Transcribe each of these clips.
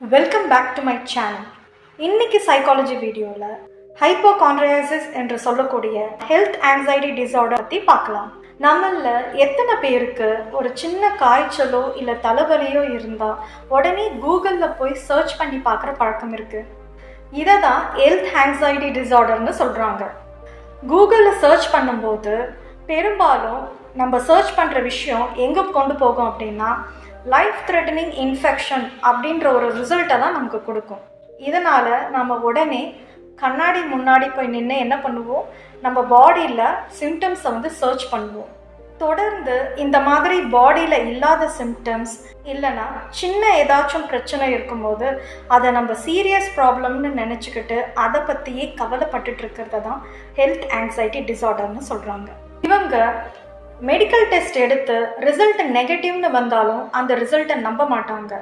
Welcome back to my channel இன்னைக்கு psychology வீடியோவில் hypochondriasis என்று சொல்லக்கூடிய ஹெல்த் ஆங்ஸைட்டி டிசார்டர் பற்றி பார்க்கலாம். நம்மள எத்தனை பேருக்கு ஒரு சின்ன காய்ச்சலோ இல்லை தலைவலியோ இருந்தால் உடனே கூகுளில் போய் சர்ச் பண்ணி பார்க்குற பழக்கம் இருக்குது இதை தான் ஹெல்த் ஆங்ஸைட்டி டிசார்டர்னு சொல்கிறாங்க கூகுளில் சர்ச் பண்ணும்போது பெரும்பாலும் நம்ம சர்ச் பண்ணுற விஷயம் எங்கே கொண்டு போகும் அப்படின்னா லைஃப் த்ரெட்டனிங் இன்ஃபெக்ஷன் அப்படின்ற ஒரு ரிசல்ட்டை தான் நமக்கு கொடுக்கும். இதனால் நம்ம உடனே கண்ணாடி முன்னாடி போய் நின்று என்ன பண்ணுவோம்? நம்ம பாடியில் சிம்டம்ஸை வந்து சர்ச் பண்ணுவோம். தொடர்ந்து இந்த மாதிரி பாடியில் இல்லாத சிம்டம்ஸ் இல்லைன்னா சின்ன ஏதாச்சும் பிரச்சனை இருக்கும்போது அதை நம்ம சீரியஸ் ப்ராப்ளம்னு நினச்சிக்கிட்டு அதை பற்றியே கவலைப்பட்டுட்டு இருக்கிறத தான் ஹெல்த் ஆங்ஸைட்டி டிசார்டர்னு சொல்கிறாங்க இவங்க மெடிக்கல் டெஸ்ட் எடுத்து ரிசல்ட் நெகட்டிவ்னு வந்தாலும் அந்த ரிசல்ட்டை நம்ப மாட்டாங்க.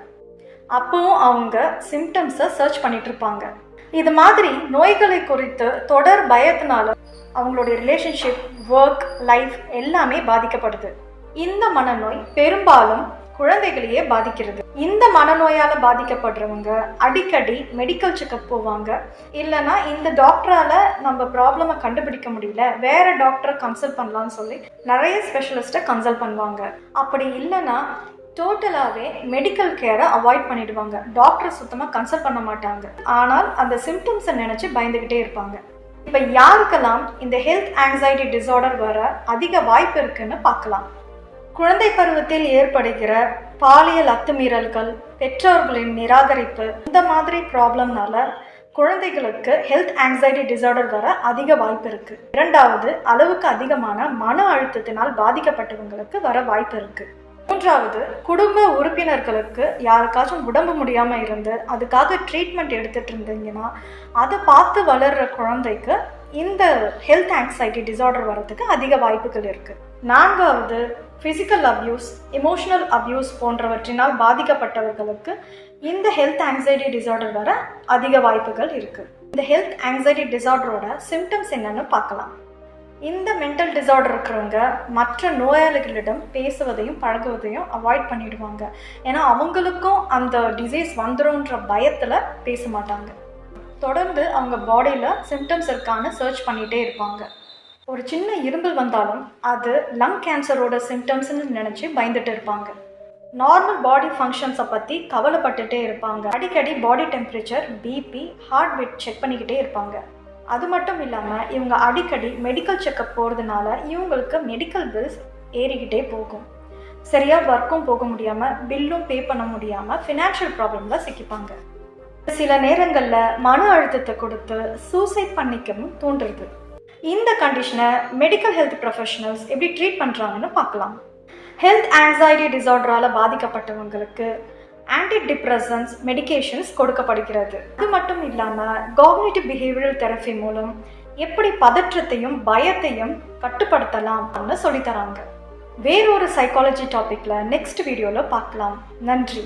அப்பவும் அவங்க சிம்டம்ஸை சர்ச் பண்ணிட்டு இருப்பாங்க. இது மாதிரி நோய்களை குறித்து தொடர் பயத்தினால அவங்களுடைய ரிலேஷன்ஷிப் ஒர்க் லைஃப் எல்லாமே பாதிக்கப்படுது. இந்த மனநோய் பெரும்பாலும் குழந்தைகளையே பாதிக்கிறது. இந்த மனநோயால பாதிக்கப்படுறவங்க அடிக்கடி மெடிக்கல் செக்கப் போவாங்க. இல்லைன்னா இந்த டாக்டரால நம்ம ப்ராப்ளமை கண்டுபிடிக்க முடியல. வேற டாக்டரை கன்சல்ட் பண்ணலான்னு சொல்லி நிறைய ஸ்பெஷலிஸ்ட்டை கன்சல்ட் பண்ணுவாங்க. அப்படி இல்லைன்னா டோட்டலாகவே மெடிக்கல் கேரை அவாய்ட் பண்ணிடுவாங்க. டாக்டர் சுத்தமாக கன்சல்ட் பண்ண மாட்டாங்க. ஆனால் அந்த சிம்டம்ஸை நினச்சி பயந்துக்கிட்டே இருப்பாங்க. இப்போ யாருக்கெல்லாம் இந்த ஹெல்த் ஆங்ஸைட்டி டிசார்டர் வர அதிக வாய்ப்பு இருக்குன்னு பார்க்கலாம். குழந்தை பருவத்தில் ஏற்படுகிற பாலியல் அத்துமீறல்கள் பெற்றோர்களின் நிராகரிப்பு இந்த மாதிரி ப்ராப்ளம்னால குழந்தைகளுக்கு ஹெல்த் ஆங்ஸைட்டி டிசார்டர் வர அதிக வாய்ப்பு இருக்கு. இரண்டாவது அளவுக்கு அதிகமான மன அழுத்தத்தினால் பாதிக்கப்பட்டவங்களுக்கு வர வாய்ப்பு இருக்கு. மூன்றாவது குடும்ப உறுப்பினர்களுக்கு யாருக்காச்சும் உடம்பு முடியாம இருந்து அதுக்காக ட்ரீட்மெண்ட் எடுத்துட்டு இருந்தீங்கன்னா அதை பார்த்து வளர்ற குழந்தைக்கு இந்த ஹெல்த் ஆங்ஸைட்டி டிசார்டர் வரதுக்கு அதிக வாய்ப்புகள் இருக்குது நான்காவது ஃபிசிக்கல் அப்யூஸ் எமோஷனல் அப்யூஸ் போன்றவற்றினால் பாதிக்கப்பட்டவர்களுக்கு இந்த ஹெல்த் ஆங்ஸைட்டி டிசார்டர் வர அதிக வாய்ப்புகள் இருக்குது இந்த ஹெல்த் ஆங்ஸைட்டி டிசார்டரோட சிம்டம்ஸ் என்னன்னு பார்க்கலாம். இந்த மென்டல் டிசார்டர் இருக்கிறவங்க மற்ற நோயாளிகளிடம் பேசுவதையும் பழகுவதையும் அவாய்ட் பண்ணிடுவாங்க. ஏன்னா அவங்களுக்கும் அந்த டிசீஸ் வந்துடும்ன்ற பயத்தில் பேச மாட்டாங்க. தொடர்ந்து அவங்க பாடியில் சிம்டம்ஸ் இருக்கான்னு சர்ச் பண்ணிகிட்டே இருப்பாங்க. ஒரு சின்ன இரும்பல் வந்தாலும் அது லங் கேன்சரோட சிம்டம்ஸ்னு நினச்சி பயந்துட்டு இருப்பாங்க. நார்மல் பாடி ஃபங்க்ஷன்ஸை பற்றி கவலைப்பட்டுட்டே இருப்பாங்க. அடிக்கடி body temperature BP heart beat check பண்ணிக்கிட்டே இருப்பாங்க. அது மட்டும் இல்லாமல் இவங்க அடிக்கடி மெடிக்கல் செக்கப் போகிறதுனால இவங்களுக்கு மெடிக்கல் பில்ஸ் ஏறிக்கிட்டே போகும். சரியாக ஒர்க்கும் போக முடியாமல் பில்லும் பே பண்ண முடியாமல் ஃபினான்ஷியல் ப்ராப்ளமில் சிக்கிப்பாங்க. சில நேரங்களில் மன அழுத்தத்தை கொடுத்து சூசைட் பண்ணிக்கவும் தூண்டுறது. இந்த கண்டிஷனை மெடிக்கல் ஹெல்த் ப்ரொஃபஷனல்ஸ் எப்படி ட்ரீட் பண்ணுறாங்கன்னு பார்க்கலாம். ஹெல்த் ஆங்ஸைட்டி டிசார்டரால் பாதிக்கப்பட்டவங்களுக்கு ஆன்டி டிப்ரெசன்ஸ் மெடிகேஷன்ஸ் கொடுக்கப்படுகிறது. அது மட்டும் இல்லாமல் காக்னேட்டிவ் பிஹேவியரல் தெரப்பி மூலம் எப்படி பதற்றத்தையும் பயத்தையும் கட்டுப்படுத்தலாம்னு சொல்லித்தராங்க வேறொரு சைக்காலஜி டாப்பிக்கில் நெக்ஸ்ட் வீடியோவில் பார்க்கலாம். நன்றி.